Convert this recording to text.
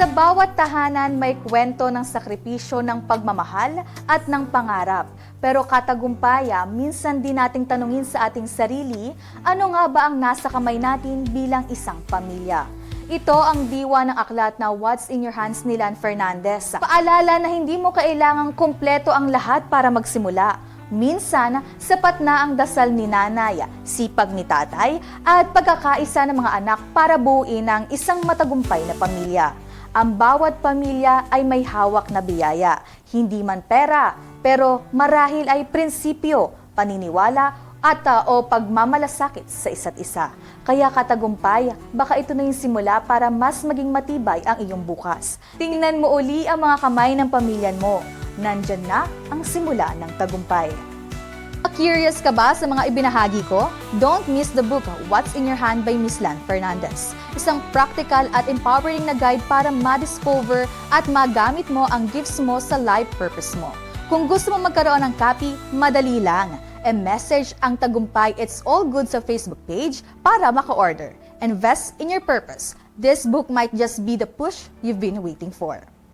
Sa bawat tahanan may kwento ng sakripisyo ng pagmamahal at ng pangarap. Pero katagumpaya, minsan din nating tanungin sa ating sarili, ano nga ba ang nasa kamay natin bilang isang pamilya? Ito ang diwa ng aklat na What's in Your Hands ni Lan Fernandez. Paalala na hindi mo kailangang kumpleto ang lahat para magsimula. Minsan, sapat na ang dasal ni nanay, sipag ni tatay, at pagkakaisa ng mga anak para buuin ang isang matagumpay na pamilya. Ang bawat pamilya ay may hawak na biyaya, hindi man pera, pero marahil ay prinsipyo, paniniwala, at uh, o pagmamalasakit sa isa't isa. Kaya katagumpay, baka ito na yung simula para mas maging matibay ang iyong bukas. Tingnan mo uli ang mga kamay ng pamilya mo. Nandyan na ang simula ng tagumpay. Curious ka ba sa mga ibinahagi ko? Don't miss the book What's in Your Hand by Miss Lan Fernandez. Isang practical at empowering na guide para ma-discover at magamit mo ang gifts mo sa life purpose mo. Kung gusto mo magkaroon ng copy, madali lang. E-message ang tagumpay It's All Good sa Facebook page para maka-order. Invest in your purpose. This book might just be the push you've been waiting for.